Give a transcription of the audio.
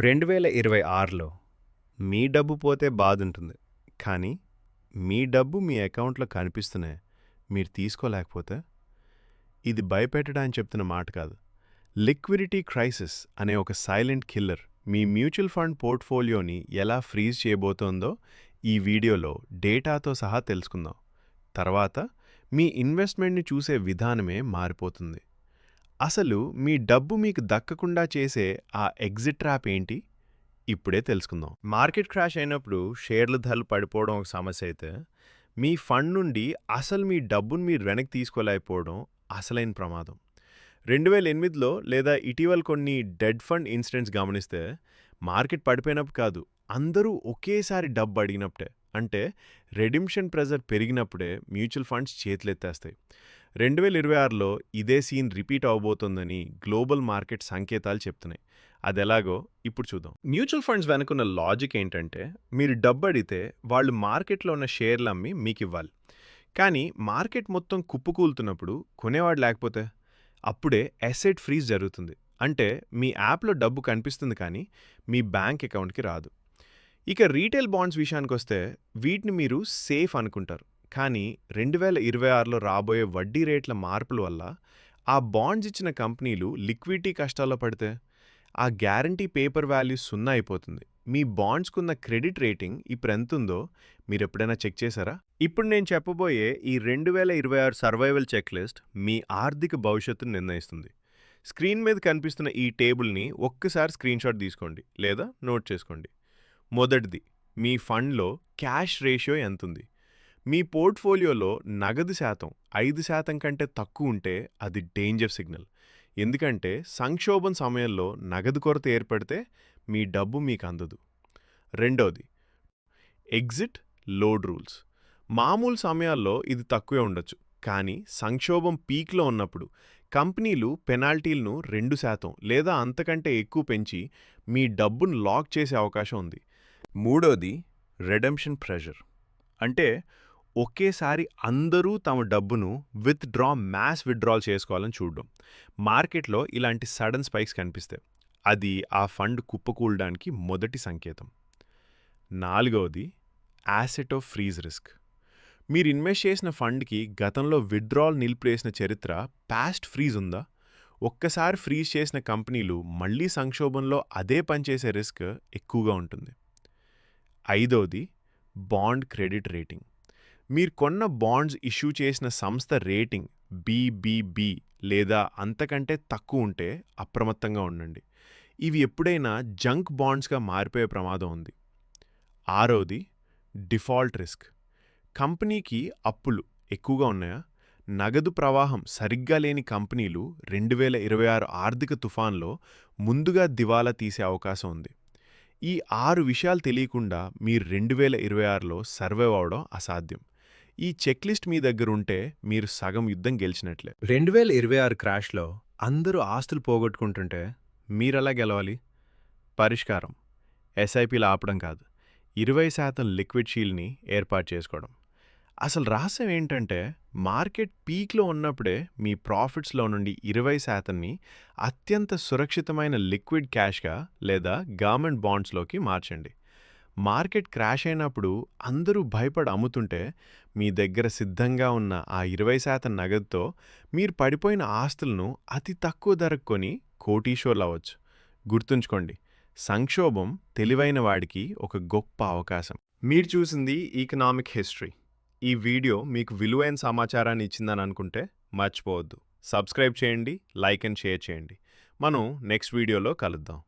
రెండు వేల ఇరవై ఆరులో మీ డబ్బు పోతే బాధుంటుంది కానీ మీ డబ్బు మీ అకౌంట్లో కనిపిస్తూనే మీరు తీసుకోలేకపోతే? ఇది భయపెట్టడానికి చెప్తున్న మాట కాదు. లిక్విడిటీ క్రైసిస్ అనే ఒక సైలెంట్ కిల్లర్ మీ మ్యూచువల్ ఫండ్ పోర్ట్ఫోలియోని ఎలా ఫ్రీజ్ చేయబోతోందో ఈ వీడియోలో డేటాతో సహా తెలుసుకుందాం. తర్వాత మీ ఇన్వెస్ట్మెంట్ని చూసే విధానమే మారిపోతుంది. అసలు మీ డబ్బు మీకు దక్కకుండా చేసే ఆ ఎగ్జిట్ ట్రాప్ ఏంటి? ఇప్పుడే తెలుసుకుందాం. మార్కెట్ క్రాష్ అయినప్పుడు షేర్ల ధరలు పడిపోవడం ఒక సమస్య అయితే మీ ఫండ్ నుండి అసలు మీ డబ్బును మీరు వెనక్కి తీసుకోలేకపోవడం అసలైన ప్రమాదం. రెండు వేల ఎనిమిదిలో లేదా ఇటీవల కొన్ని డెడ్ ఫండ్ ఇన్సిడెంట్స్ గమనిస్తే మార్కెట్ పడిపోయినప్పుడు కాదు అందరూ ఒకేసారి డబ్బు అడిగినప్పుడే అంటే రెడిమ్షన్ ప్రెజర్ పెరిగినప్పుడే మ్యూచువల్ ఫండ్స్ చేతులెత్తేస్తాయి. రెండు వేల ఇరవై ఆరులో ఇదే సీన్ రిపీట్ అవబోతోందని గ్లోబల్ మార్కెట్ సంకేతాలు చెప్తున్నాయి. అది ఎలాగో ఇప్పుడు చూద్దాం. మ్యూచువల్ ఫండ్స్ వెనుకున్న లాజిక్ ఏంటంటే మీరు డబ్బు అడిగితే వాళ్ళు మార్కెట్లో ఉన్న షేర్లు అమ్మి మీకు ఇవ్వాలి కానీ మార్కెట్ మొత్తం కుప్పకూలుతున్నప్పుడు కొనేవాడు లేకపోతే? అప్పుడే అసెట్ ఫ్రీజ్ జరుగుతుంది. అంటే మీ యాప్లో డబ్బు కనిపిస్తుంది కానీ మీ బ్యాంక్ అకౌంట్కి రాదు. ఇక రీటైల్ బాండ్స్ విషయానికి వస్తే వీటిని మీరు సేఫ్ అనుకుంటారు. కానీ రెండు వేల ఇరవై ఆరులో రాబోయే వడ్డీ రేట్ల మార్పుల వల్ల ఆ బాండ్స్ ఇచ్చిన కంపెనీలు లిక్విడిటీ కష్టాల్లో పడితే ఆ గ్యారంటీ పేపర్ వాల్యూ సున్నా అయిపోతుంది. మీ బాండ్స్కున్న క్రెడిట్ రేటింగ్ ఇప్పుడు ఎంత ఉందో మీరు ఎప్పుడైనా చెక్ చేశారా? ఇప్పుడు నేను చెప్పబోయే ఈ రెండు వేల ఇరవై ఆరు సర్వైవల్ చెక్ లిస్ట్ మీ ఆర్థిక భవిష్యత్తును నిర్ణయిస్తుంది. స్క్రీన్ మీద కనిపిస్తున్న ఈ టేబుల్ని ఒక్కసారి స్క్రీన్షాట్ తీసుకోండి లేదా నోట్ చేసుకోండి. మొదటిది మీ ఫండ్లో క్యాష్ రేషియో ఎంత ఉంది మీ పోర్ట్ఫోలియోలో నగదు శాతం ఐదు శాతం కంటే తక్కువ ఉంటే అది డేంజర్ సిగ్నల్. ఎందుకంటే సంక్షోభం సమయంలో నగదు కొరత ఏర్పడితే మీ డబ్బు మీకు అందదు. రెండోది ఎగ్జిట్ లోడ్ రూల్స్. మామూలు సమయాల్లో ఇది తక్కువే ఉండొచ్చు కానీ సంక్షోభం పీక్లో ఉన్నప్పుడు కంపెనీలు పెనాల్టీలను రెండు శాతం లేదా అంతకంటే ఎక్కువ పెంచి మీ డబ్బును లాక్ చేసే అవకాశం ఉంది. మూడోది రెడెంప్షన్ ప్రెషర్. అంటే ఒకేసారి అందరూ తమ డబ్బును విత్ డ్రా మ్యాస్ విత్డ్రాల్ చేసుకోవాలని చూడడం. మార్కెట్లో ఇలాంటి సడన్ స్పైక్స్ కనిపిస్తాయి. అది ఆ ఫండ్ కుప్పకూలడానికి మొదటి సంకేతం. నాలుగవది యాసెట్ ఆఫ్ ఫ్రీజ్ రిస్క్ మీరు ఇన్వెస్ట్ చేసిన ఫండ్కి గతంలో విత్డ్రాల్ నిలిపివేసిన చరిత్ర పాస్ట్ ఫ్రీజ్ ఉందా? ఒక్కసారి ఫ్రీజ్ చేసిన కంపెనీలు మళ్ళీ సంక్షోభంలో అదే పనిచేసే రిస్క్ ఎక్కువగా ఉంటుంది. ఐదవది బాండ్ క్రెడిట్ రేటింగ్ మీరు కొన్న బాండ్స్ ఇష్యూ చేసిన సంస్థ రేటింగ్ బీబీబీ లేదా అంతకంటే తక్కువ ఉంటే అప్రమత్తంగా ఉండండి. ఇవి ఎప్పుడైనా జంక్ బాండ్స్గా మారిపోయే ప్రమాదం ఉంది. ఆరోది డిఫాల్ట్ రిస్క్. కంపెనీకి అప్పులు ఎక్కువగా ఉన్నాయా? నగదు ప్రవాహం సరిగ్గా లేని కంపెనీలు రెండు వేల ఇరవై ఆరు ఆర్థిక తుఫాన్లో ముందుగా దివాలా తీసే అవకాశం ఉంది. ఈ ఆరు విషయాలు తెలియకుండా మీరు రెండు వేల ఇరవై ఆరులో సర్వైవ్ అవడం అసాధ్యం. ఈ చెక్ లిస్ట్ మీ దగ్గర ఉంటే మీరు సగం యుద్ధం గెలిచినట్లే. రెండు వేల ఇరవై ఆరు క్రాష్లో అందరూ ఆస్తులు పోగొట్టుకుంటుంటే మీరెలా గెలవాలి? పరిష్కారం ఎస్ఐపీలు ఆపడం కాదు ఇరవై శాతం లిక్విడ్ షీల్డ్ని ఏర్పాటు చేసుకోవడం. అసలు రహస్యం ఏంటంటే మార్కెట్ పీక్లో ఉన్నప్పుడే మీ ప్రాఫిట్స్లో నుండి ఇరవై శాతాన్ని అత్యంత సురక్షితమైన లిక్విడ్ క్యాష్గా లేదా గవర్నమెంట్ బాండ్స్లోకి మార్చండి. మార్కెట్ క్రాష్ అయినప్పుడు అందరూ భయపడి అమ్ముతుంటే మీ దగ్గర సిద్ధంగా ఉన్న ఆ ఇరవై శాతం నగదుతో మీరు పడిపోయిన ఆస్తులను అతి తక్కువ ధరకు కొని కోటీశ్వర్లు అవ్వచ్చు. గుర్తుంచుకోండి సంక్షోభం తెలివైన వాడికి ఒక గొప్ప అవకాశం. మీరు చూసింది ఈకనామిక్ హిస్టరీ ఈ వీడియో మీకు విలువైన సమాచారాన్ని ఇచ్చిందని అనుకుంటే మర్చిపోవద్దు. సబ్స్క్రైబ్ చేయండి లైక్ అండ్ షేర్ చేయండి. మనం నెక్స్ట్ వీడియోలో కలుద్దాం.